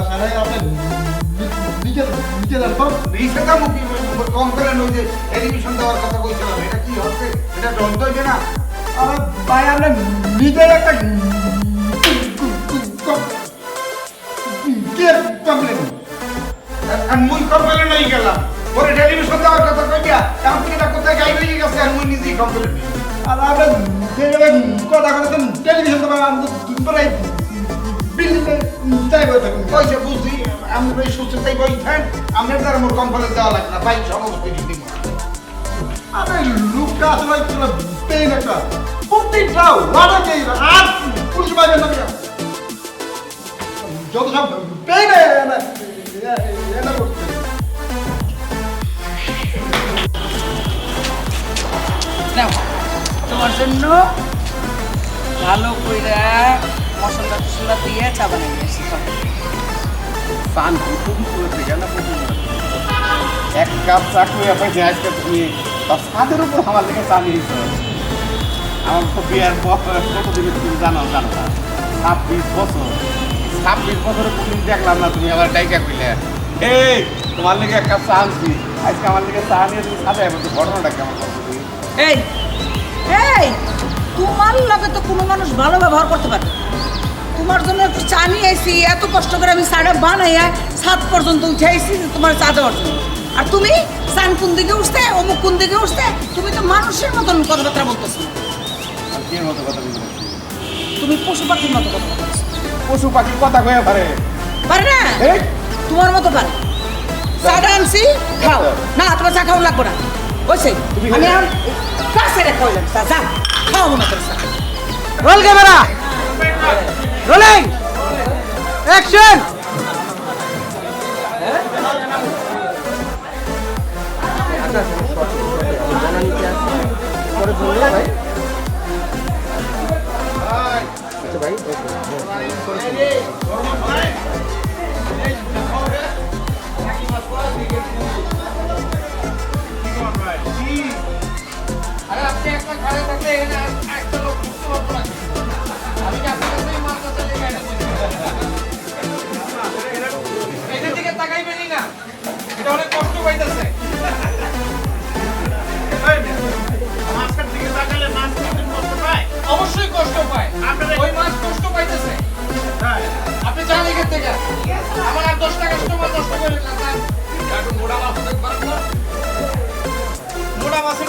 বাসায় আপনি তো রিসে দাম কি কমপ্লেন যে এডমিশন দেওয়ার কথা কইছিলাম এটা কি হচ্ছে? এটা যন্ত্র হইবে না? আরে ভাই আপনি নিজে একটা কমপ্লেন আর মুই কমপ্লেন হয়ে গেলাম। পরে টেলিভিশন দেওয়ার কথা কইয়া এখন কি এটা কোথায় গাই হয়ে গেছে আর মুই নিজেই কমপ্লেন আর আপনি কথা কথা টেলিভিশন তো আমি বিল্ডিং তাই বলে থাকুন কইছে বুঝছি আমি এই সুস্থতাই বই থাকেন আপনার দ্বারা মোর কমপ্লেন দেওয়া লাগে না ভাই সমস্ত দিদি আরে লুকটা আসলে ছিল পেন একটা প্রত্যেকটা ওয়াটা কে আর পুলিশ পাইবে না? যত সব পেন তোমার জন্য ভালো কইরা মশলা টসলা দিয়ে চা বানিয়ে নিয়েছি। পান খুবই করেছে কেন এক কাপ চা খেয়ে পাইছে আজকে তুমি তার স্বাদের উপর আমার লেগে চা নিয়েছ আমার তো বিয়ার বয়স কতদিন তুমি জানো জানো না। ছাব্বিশ বছর। ছাব্বিশ বছরে কোনদিন দেখলাম না তুমি আমার ডাইকা কইলে। এই তোমার লেগে এক কাপ চা আনছি। আজকে আমার লেগে চা নিয়ে তুমি সাজাই ঘটনাটা কেমন তুমি এই এই! তোমার লগে তো কোনো মানুষ ভালো ব্যবহার করতে পারে। তোমার জন্য একটু চা নিয়ে আইছি এত কষ্ট করে আমি চাটা বানাইয়া সাত পর্যন্ত উঠে আইছি যে তোমার চা দেওয়ার জন্য। আর তুমি চান কোন দিকে উঠতে অমুক কোন দিকে উঠতে তুমি তো মানুষের মতন কথাবার্তা বলতেছো। তুমি পশু পাখির মতো কথা বলতেছো। পশু পাখির কথা কয়ে পারে। পারে না? তোমার মতো পারে। চাটা আনছি খাও। না তোমার চা খাও লাগবো না। তুমি আমি? এখন কাছে রে কইলাম চা যা খাও মনে করে চা রোল ক্যামেরা রোলিং অ্যাকশন আরে এটা অনেক কষ্ট পাইতেছে অবশ্যই কষ্ট পায় ওই মাছ কষ্ট পাইতেছে আপনি এখান থেকে আমার আর দশটা কাস্টমার নষ্ট করে মোড়া মাছ মোড়া মাছের